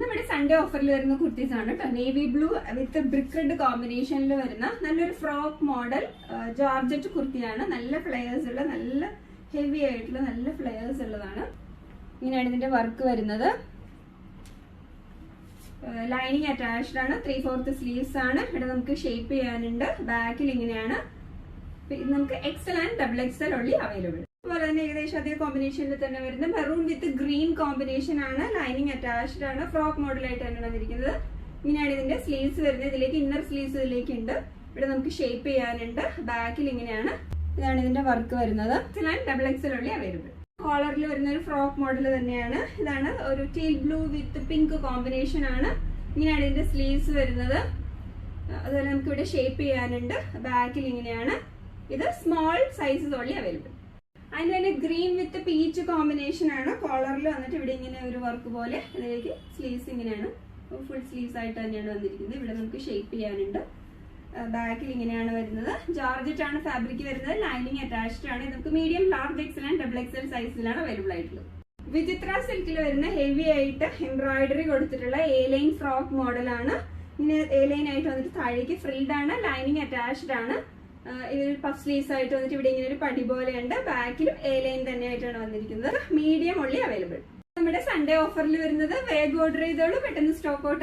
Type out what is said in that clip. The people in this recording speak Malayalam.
നമ്മുടെ സൺഡേ ഓഫറിൽ വരുന്ന കുർത്തീസ് ആണ് കേട്ടോ. Navy blue with brick red കോമ്പിനേഷനിൽ വരുന്ന നല്ലൊരു ഫ്രോക്ക് മോഡൽ ജോർജറ്റ് കുർത്തിയാണ്. നല്ല ഫ്ലെയേഴ്സ് ഉള്ള നല്ല ഹെവി ആയിട്ടുള്ള നല്ല ഫ്ലെയേഴ്സ് ഉള്ളതാണ്. ഇങ്ങനെയാണ് ഇതിന്റെ വർക്ക് വരുന്നത്. ലൈനിങ് അറ്റാച്ച്ഡ് ആണ്. ത്രീ ഫോർത്ത് സ്ലീവ്സ് ആണ്. ഇവിടെ നമുക്ക് ഷേപ്പ് ചെയ്യാനുണ്ട്. ബാക്കിൽ ഇങ്ങനെയാണ്. നമുക്ക് എക്സൽ ആൻഡ് ഡബിൾ എക്സൽ ഉള്ളി അവൈലബിൾ അതുപോലെ തന്നെ ഏകദേശം അതേ കോമ്പിനേഷനിൽ തന്നെ വരുന്ന മെറൂൺ വിത്ത് ഗ്രീൻ കോമ്പിനേഷൻ ആണ് ലൈനിങ് അറ്റാച്ച്ഡ് ആണ്. ഫ്രോക്ക് മോഡലായിട്ട് തന്നെ വന്നിരിക്കുന്നത്. ഇങ്ങനെയാണ് ഇതിന്റെ സ്ലീവ്സ് വരുന്നത്. ഇതിലേക്ക് ഇന്നർ സ്ലീവ്സ് ഇതിലേക്ക് ഉണ്ട് ഇവിടെ നമുക്ക് ഷേപ്പ് ചെയ്യാനുണ്ട്. ബാക്കിൽ ഇങ്ങനെയാണ് ഇതാണ് ഇതിന്റെ വർക്ക് വരുന്നത്. ഡബിൾ എക്സൽ ഉള്ളി അവൈലബിൾ കോളറിൽ വരുന്ന ഒരു ഫ്രോക്ക് മോഡൽ തന്നെയാണ്. ഇതാണ് ഒരു teal blue with pink combination ആണ്. ഇങ്ങനെയാണ് ഇതിന്റെ സ്ലീവ്സ് വരുന്നത്. അതുപോലെ നമുക്ക് ഇവിടെ ഷേപ്പ് ചെയ്യാനുണ്ട്. ബാക്കിൽ ഇങ്ങനെയാണ്. ഇത് സ്മോൾ സൈസസ് ഓൺലി അവൈലബിൾ അതിന് തന്നെ ഗ്രീൻ വിത്ത് പീച്ച് കോമ്പിനേഷൻ ആണ്. കോളറിൽ വന്നിട്ട് ഇവിടെ ഇങ്ങനെ ഒരു വർക്ക് പോലെ ഇതിലേക്ക് സ്ലീവ്സ് ഇങ്ങനെയാണ്. ഫുൾ സ്ലീവ്സ് ആയിട്ട് തന്നെയാണ് വന്നിരിക്കുന്നത്. ഇവിടെ നമുക്ക് ഷേപ്പ് ചെയ്യാനുണ്ട്. ബാക്കിൽ ഇങ്ങനെയാണ് വരുന്നത്. ജോർജറ്റ് ആണ് ഫാബ്രിക് വരുന്നത്. ലൈനിങ് അറ്റാച്ച്ഡ് ആണ്. നമുക്ക് medium large XL and double XL സൈസിലാണ് അവൈലബിൾ ആയിട്ടുള്ളത്. വിചിത്ര സിൽക്കിൽ വരുന്ന ഹെവി ആയിട്ട് എംബ്രോയിഡറി കൊടുത്തിട്ടുള്ള എ ലൈൻ ഫ്രോക്ക് മോഡലാണ് ഇങ്ങനെ എ ലൈൻ ആയിട്ട് വന്നിട്ട് താഴേക്ക് ഫ്രിൽഡ് ആണ്. ലൈനിങ് അറ്റാച്ച്ഡ് ആണ്. ഇതിൽ പഫ് സ്ലീവ്സ് ആയിട്ട് വന്നിട്ട് ഇവിടെ ഇങ്ങനെ ഒരു പടി പോലെയുണ്ട്. ബാക്കിലും എ ലൈൻ തന്നെയായിട്ടാണ് വന്നിരിക്കുന്നത്. മീഡിയം ഉള്ളി അവൈലബിൾ നമ്മുടെ സൺഡേ ഓഫറിൽ വരുന്നത് വേഗം ഓർഡർ ചെയ്തോളൂ. പെട്ടെന്ന് സ്റ്റോക്ക് ഔട്ട്